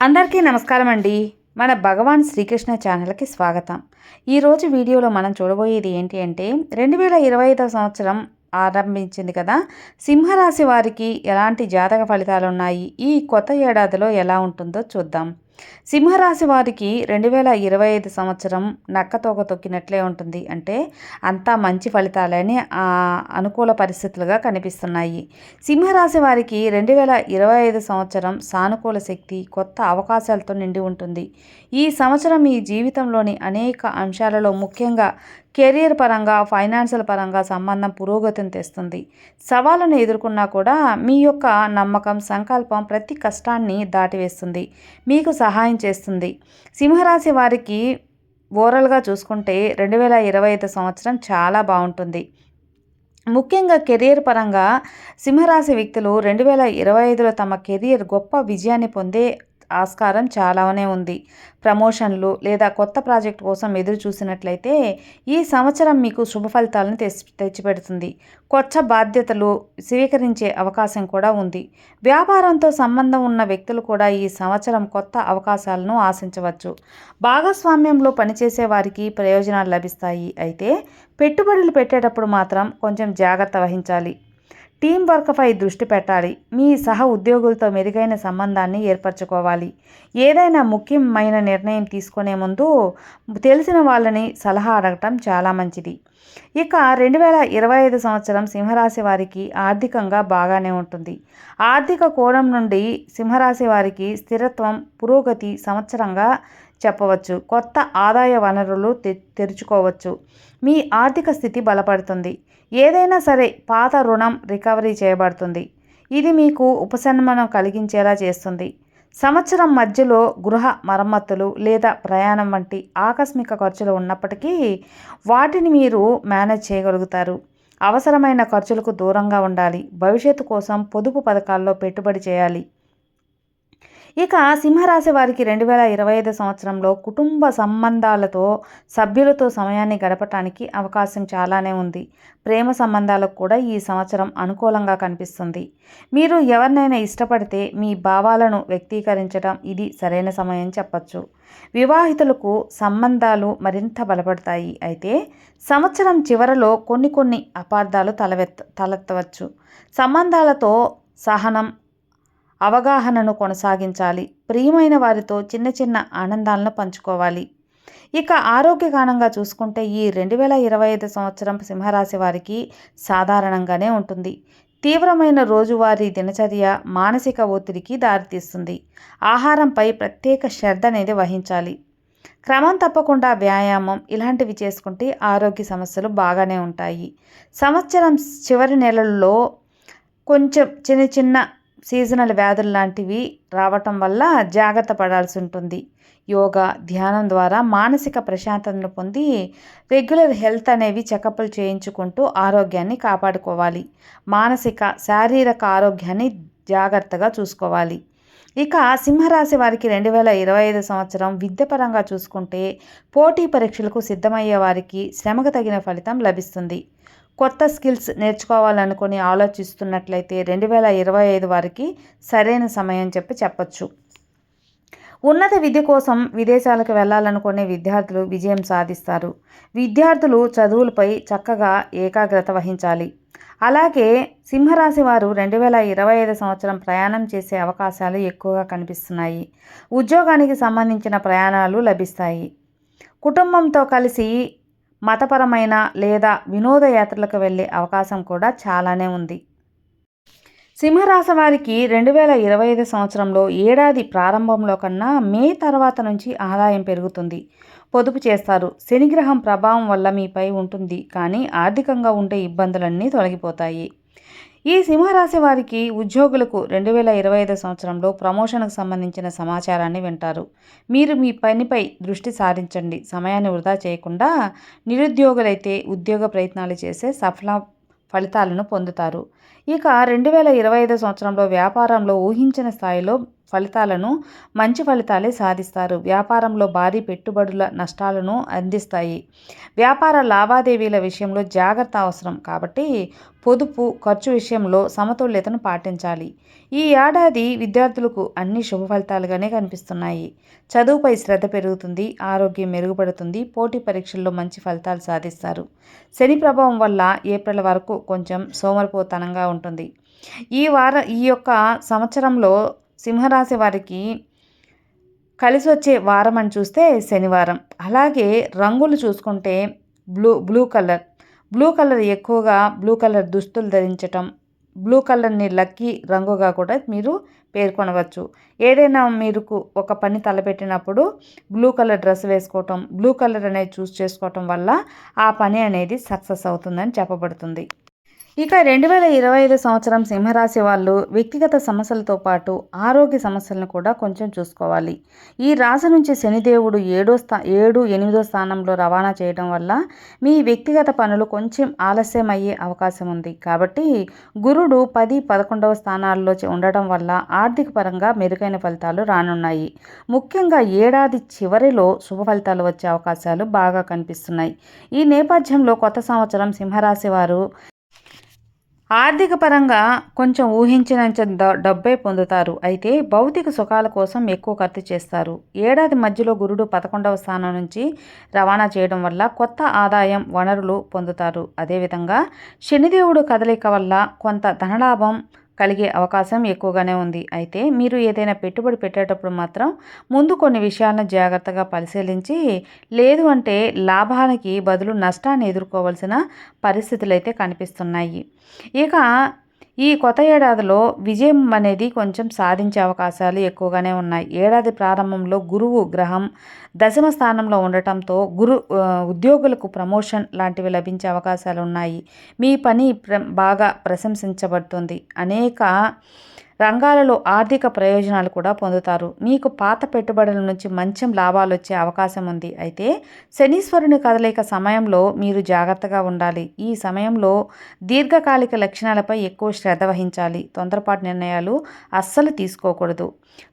అందరికీ నమస్కారం అండి మన భగవాన్ శ్రీకృష్ణ ఛానల్కి స్వాగతం. ఈరోజు వీడియోలో మనం చూడబోయేది ఏంటి అంటే రెండు వేల ఇరవై ఐదవ సంవత్సరం ఆరంభించింది కదా. సింహరాశి వారికి ఎలాంటి జాతక ఫలితాలు ఉన్నాయి ఈ కొత్త ఏడాదిలో ఎలా ఉంటుందో చూద్దాం. సింహరాశి వారికి రెండు వేల ఇరవై ఐదు సంవత్సరం నక్కతోక తొక్కినట్లే ఉంటుంది. అంటే అంతా మంచి ఫలితాలని అనుకూల పరిస్థితులుగా కనిపిస్తున్నాయి. సింహరాశి వారికి రెండు వేల ఇరవై ఐదు సంవత్సరం సానుకూల శక్తి కొత్త అవకాశాలతో నిండి ఉంటుంది. ఈ సంవత్సరం మీ జీవితంలోని అనేక అంశాలలో ముఖ్యంగా కెరియర్ పరంగా ఫైనాన్షియల్ పరంగా సంబంధం పురోగతిని తెస్తుంది. సవాళ్ళను ఎదుర్కొన్నా కూడా మీ యొక్క నమ్మకం సంకల్పం ప్రతి కష్టాన్ని దాటివేస్తుంది. మీకు సహాయం చేస్తుంది. సింహరాశి వారికి ఓవరాల్గా చూసుకుంటే రెండు వేల ఇరవై ఐదు సంవత్సరం చాలా బాగుంటుంది. ముఖ్యంగా కెరియర్ పరంగా సింహరాశి వ్యక్తులు రెండు వేల ఇరవై ఐదులో తమ కెరియర్ గొప్ప విజయాన్ని పొందే ఆస్కారం చాలానే ఉంది. ప్రమోషన్లు లేదా కొత్త ప్రాజెక్ట్ కోసం ఎదురు చూసినట్లయితే ఈ సంవత్సరం మీకు శుభ ఫలితాలను తెచ్చి తెచ్చిపెడుతుంది. కొత్త బాధ్యతలు స్వీకరించే అవకాశం కూడా ఉంది. వ్యాపారంతో సంబంధం ఉన్న వ్యక్తులు కూడా ఈ సంవత్సరం కొత్త అవకాశాలను ఆశించవచ్చు. భాగస్వామ్యంలో పనిచేసే వారికి ప్రయోజనాలు లభిస్తాయి. అయితే పెట్టుబడులు పెట్టేటప్పుడు మాత్రం కొంచెం జాగ్రత్త వహించాలి. టీం వర్క్పై దృష్టి పెట్టాలి. మీ సహ ఉద్యోగులతో మెరుగైన సంబంధాన్ని ఏర్పరచుకోవాలి. ఏదైనా ముఖ్యమైన నిర్ణయం తీసుకునే ముందు తెలిసిన వాళ్ళని సలహా అడగటం చాలా మంచిది. ఇక రెండు వేల ఇరవై ఐదు సంవత్సరం సింహరాశి వారికి ఆర్థికంగా బాగానే ఉంటుంది. ఆర్థిక కోణం నుండి సింహరాశి వారికి స్థిరత్వం పురోగతి సంవత్సరంగా చెప్పవచ్చు. కొత్త ఆదాయ వనరులు తె తెరుచుకోవచ్చు. మీ ఆర్థిక స్థితి బలపడుతుంది. ఏదైనా సరే పాత రుణం రికవరీ చేయబడుతుంది. ఇది మీకు ఉపశమనం కలిగించేలా చేస్తుంది. సంవత్సరం మధ్యలో గృహ మరమ్మతులు లేదా ప్రయాణం వంటి ఆకస్మిక ఖర్చులు ఉన్నప్పటికీ వాటిని మీరు మేనేజ్ చేయగలుగుతారు. అవసరమైన ఖర్చులకు దూరంగా ఉండాలి. భవిష్యత్తు కోసం పొదుపు పథకాల్లో పెట్టుబడి చేయాలి. ఇక సింహరాశి వారికి రెండు వేల ఇరవై ఐదు సంవత్సరంలో కుటుంబ సంబంధాలతో సభ్యులతో సమయాన్ని గడపటానికి అవకాశం చాలానే ఉంది. ప్రేమ సంబంధాలకు కూడా ఈ సంవత్సరం అనుకూలంగా కనిపిస్తుంది. మీరు ఎవరినైనా ఇష్టపడితే మీ భావాలను వ్యక్తీకరించడం ఇది సరైన సమయం చెప్పచ్చు. వివాహితులకు సంబంధాలు మరింత బలపడతాయి. అయితే సంవత్సరం చివరలో కొన్ని కొన్ని అపార్థాలు తలవెత్ తలెత్తవచ్చు. సంబంధాలతో సహనం అవగాహనను కొనసాగించాలి. ప్రియమైన వారితో చిన్న చిన్న ఆనందాలను పంచుకోవాలి. ఇక ఆరోగ్యగానంగా చూసుకుంటే ఈ రెండు వేల ఇరవై ఐదు సంవత్సరం సింహరాశి వారికి సాధారణంగానే ఉంటుంది. తీవ్రమైన రోజువారీ దినచర్య మానసిక ఒత్తిడికి దారితీస్తుంది. ఆహారంపై ప్రత్యేక శ్రద్ధ అనేది వహించాలి. క్రమం తప్పకుండా వ్యాయామం ఇలాంటివి చేసుకుంటే ఆరోగ్య సమస్యలు బాగానే ఉంటాయి. సంవత్సరం చివరి నెలల్లో కొంచెం చిన్న చిన్న సీజనల్ వ్యాధులు లాంటివి రావటం వల్ల జాగ్రత్త పడాల్సి ఉంటుంది. యోగా ధ్యానం ద్వారా మానసిక ప్రశాంతతను పొంది రెగ్యులర్ హెల్త్ అనేవి చెకప్లు చేయించుకుంటూ ఆరోగ్యాన్ని కాపాడుకోవాలి. మానసిక శారీరక ఆరోగ్యాన్ని జాగ్రత్తగా చూసుకోవాలి. ఇక సింహరాశి వారికి రెండు వేల ఇరవై ఐదు సంవత్సరం విద్యపరంగా చూసుకుంటే పోటీ పరీక్షలకు సిద్ధమయ్యే వారికి శ్రమకు తగిన ఫలితం లభిస్తుంది. కొత్త స్కిల్స్ నేర్చుకోవాలనుకుని ఆలోచిస్తున్నట్లయితే రెండు వేల ఇరవై ఐదు వారికి సరైన సమయం చెప్పి చెప్పచ్చు. ఉన్నత విద్య కోసం విదేశాలకు వెళ్ళాలనుకునే విద్యార్థులు విజయం సాధిస్తారు. విద్యార్థులు చదువులపై చక్కగా ఏకాగ్రత వహించాలి. అలాగే సింహరాశి వారు రెండు వేల ఇరవై ఐదు సంవత్సరం ప్రయాణం చేసే అవకాశాలు ఎక్కువగా కనిపిస్తున్నాయి. ఉద్యోగానికి సంబంధించిన ప్రయాణాలు లభిస్తాయి. కుటుంబంతో కలిసి మతపరమైన లేదా వినోదయాత్రలకు వెళ్ళే అవకాశం కూడా చాలానే ఉంది. సింహరాశి వారికి రెండు వేల ఇరవై ఐదు సంవత్సరంలో ఏడాది ప్రారంభంలో కన్నా మే తర్వాత నుంచి ఆదాయం పెరుగుతుంది. పొదుపు చేస్తారు. శనిగ్రహం ప్రభావం వల్ల మీపై ఉంటుంది. కానీ ఆర్థికంగా ఉండే ఇబ్బందులన్నీ తొలగిపోతాయి. ఈ సింహరాశి వారికి ఉద్యోగులకు రెండు వేల ఇరవై ఐదు సంవత్సరంలో ప్రమోషన్కు సంబంధించిన సమాచారాన్ని వింటారు. మీరు మీ పనిపై దృష్టి సారించండి. సమయాన్ని వృధా చేయకుండా నిరుద్యోగులైతే ఉద్యోగ ప్రయత్నాలు చేసే సఫల ఫలితాలను పొందుతారు. ఇక రెండు వేల ఇరవై ఐదు సంవత్సరంలో వ్యాపారంలో ఊహించిన స్థాయిలో ఫలితాలను మంచి ఫలితాలే సాధిస్తారు. వ్యాపారంలో భారీ పెట్టుబడుల నష్టాలను అందిస్తాయి. వ్యాపార లావాదేవీల విషయంలో జాగ్రత్త అవసరం కాబట్టి పొదుపు ఖర్చు విషయంలో సమతుల్యతను పాటించాలి. ఈ ఏడాది విద్యార్థులకు అన్ని శుభ ఫలితాలుగానే కనిపిస్తున్నాయి. చదువుపై శ్రద్ధ పెరుగుతుంది ఆరోగ్యం మెరుగుపడుతుంది పోటీ పరీక్షల్లో మంచి ఫలితాలు సాధిస్తారు. శని ప్రభావం వల్ల ఏప్రిల్ వరకు కొంచెం సోమరిపోతనంగా ఉంటుంది. ఈ వార ఈ యొక్క సంవత్సరంలో సింహరాశి వారికి కలిసి వచ్చే వారం అని చూస్తే శనివారం. అలాగే రంగులు చూసుకుంటే blue blue colour. Blue colour ఎక్కువగా బ్లూ కలర్ దుస్తులు ధరించటం బ్లూ కలర్ని లక్కీ రంగుగా కూడా మీరు పేర్కొనవచ్చు. ఏదైనా మీరు ఒక పని తలపెట్టినప్పుడు బ్లూ కలర్ డ్రెస్ వేసుకోవటం బ్లూ కలర్ అనేది చూస్ చేసుకోవటం వల్ల ఆ పని అనేది సక్సెస్ అవుతుందని చెప్పబడుతుంది. ఇక రెండు వేల ఇరవై ఐదు సంవత్సరం సింహరాశి వాళ్ళు వ్యక్తిగత సమస్యలతో పాటు ఆరోగ్య సమస్యలను కూడా కొంచెం చూసుకోవాలి. ఈ రాశి నుంచి శనిదేవుడు ఏడో స్థా ఏడు ఎనిమిదో స్థానంలో రవాణా చేయడం వల్ల మీ వ్యక్తిగత పనులు కొంచెం ఆలస్యం అయ్యే అవకాశం ఉంది. కాబట్టి గురుడు పది పదకొండవ స్థానాల్లో ఉండటం వల్ల ఆర్థిక పరంగా మెరుగైన ఫలితాలు రానున్నాయి. ముఖ్యంగా ఏడాది చివరిలో శుభ ఫలితాలు వచ్చే అవకాశాలు బాగా కనిపిస్తున్నాయి. ఈ నేపథ్యంలో కొత్త సంవత్సరం సింహరాశి వారు ఆర్థిక పరంగా కొంచెం ఊహించినంత డబ్బే పొందుతారు. అయితే భౌతిక సుఖాల కోసం ఎక్కువ ఖర్చు చేస్తారు. ఏడాది మధ్యలో గురుడు పదకొండవ స్థానం నుంచి రవాణా చేయడం వల్ల కొత్త ఆదాయం వనరులు పొందుతారు. అదేవిధంగా శనిదేవుడు కదలిక వల్ల కొంత ధనలాభం కలిగే అవకాశం ఎక్కువగానే ఉంది. అయితే మీరు ఏదైనా పెట్టుబడి పెట్టేటప్పుడు మాత్రం ముందు కొన్ని విషయాలను జాగ్రత్తగా పరిశీలించి లేదు అంటే లాభానికి బదులు నష్టాన్ని ఎదుర్కోవాల్సిన పరిస్థితులు అయితే కనిపిస్తున్నాయి. ఇక ఈ కొత్త ఏడాదిలో విజయం అనేది కొంచెం సాధించే అవకాశాలు ఎక్కువగానే ఉన్నాయి. ఏడాది ప్రారంభంలో గురువు గ్రహం దశమ స్థానంలో ఉండటంతో గురు ఉద్యోగులకు ప్రమోషన్ లాంటివి లభించే అవకాశాలు ఉన్నాయి. మీ పని ప్ర బాగా ప్రశంసించబడుతుంది. అనేక రంగాలలో ఆర్థిక ప్రయోజనాలు కూడా పొందుతారు. మీకు పాత పెట్టుబడుల నుంచి మంచం లాభాలు వచ్చే అవకాశం ఉంది. అయితే శనీశ్వరుని కదలిక సమయంలో మీరు జాగ్రత్తగా ఉండాలి. ఈ సమయంలో దీర్ఘకాలిక లక్షణాలపై ఎక్కువ శ్రద్ధ వహించాలి. తొందరపాటు నిర్ణయాలు అస్సలు తీసుకోకూడదు.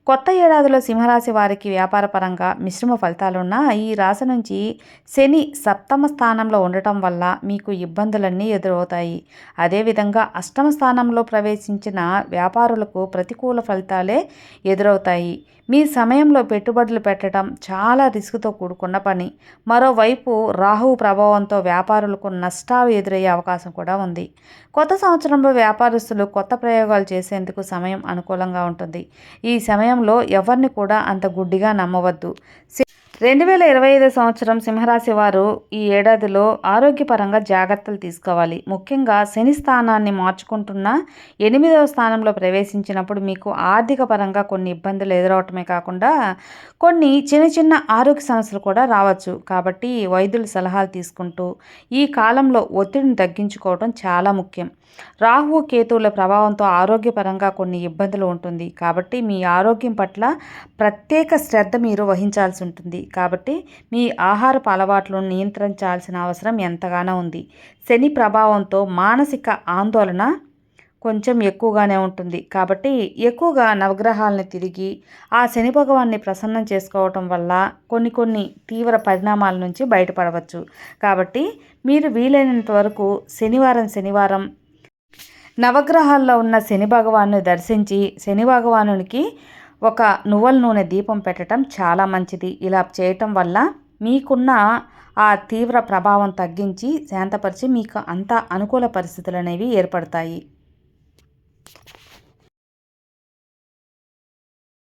కొత్త ఏడాదిలో సింహరాశి వారికి వ్యాపారపరంగా మిశ్రమ ఫలితాలున్న ఈ రాశి నుంచి శని సప్తమ స్థానంలో ఉండటం వల్ల మీకు ఇబ్బందులన్నీ ఎదురవుతాయి. అదేవిధంగా అష్టమ స్థానంలో ప్రవేశించిన వ్యాపారులకు ప్రతికూల ఫలితాలే ఎదురవుతాయి. మీ సమయంలో పెట్టుబడులు పెట్టడం చాలా రిస్క్తో కూడుకున్న పని. మరోవైపు రాహువు ప్రభావంతో వ్యాపారులకు నష్టాలు ఎదురయ్యే అవకాశం కూడా ఉంది. కొత్త సంవత్సరంలో వ్యాపారస్తులు కొత్త ప్రయోగాలు చేసేందుకు సమయం అనుకూలంగా ఉంటుంది. ఈ సమయంలో ఎవరిని కూడా అంత గుడ్డిగా నమ్మవద్దు. రెండు వేల ఇరవై ఐదు సంవత్సరం సింహరాశి వారు ఈ ఏడాదిలో ఆరోగ్యపరంగా జాగ్రత్తలు తీసుకోవాలి. ముఖ్యంగా శని స్థానాన్ని మార్చుకుంటున్న ఎనిమిదవ స్థానంలో ప్రవేశించినప్పుడు మీకు ఆర్థిక పరంగా కొన్ని ఇబ్బందులు ఎదురవటమే కాకుండా కొన్ని చిన్న చిన్న ఆరోగ్య సమస్యలు కూడా రావచ్చు. కాబట్టి వైద్యుల సలహాలు తీసుకుంటూ ఈ కాలంలో ఒత్తిడిని తగ్గించుకోవడం చాలా ముఖ్యం. రాహు కేతువుల ప్రభావంతో ఆరోగ్యపరంగా కొన్ని ఇబ్బందులు ఉంటుంది. కాబట్టి మీ ఆరోగ్యం పట్ల ప్రత్యేక శ్రద్ధ మీరు వహించాల్సి ఉంటుంది. కాబట్టి మీ ఆహారపు అలవాట్లను నియంత్రించాల్సిన అవసరం ఎంతగానో ఉంది. శని ప్రభావంతో మానసిక ఆందోళన కొంచెం ఎక్కువగానే ఉంటుంది. కాబట్టి ఎక్కువగా నవగ్రహాలను తిరిగి ఆ శని భగవాన్ని ప్రసన్నం చేసుకోవటం వల్ల కొన్ని కొన్ని తీవ్ర పరిణామాల నుంచి బయటపడవచ్చు. కాబట్టి మీరు వీలైనంత వరకు శనివారం శనివారం నవగ్రహాల్లో ఉన్న శని భగవాను దర్శించి శని భగవానునికి ఒక నువ్వుల నూనె దీపం పెట్టడం చాలా మంచిది. ఇలా చేయటం వల్ల మీకున్న ఆ తీవ్ర ప్రభావం తగ్గించి శాంతపరిచి మీకు అంత అనుకూల పరిస్థితులు అనేవి ఏర్పడతాయి.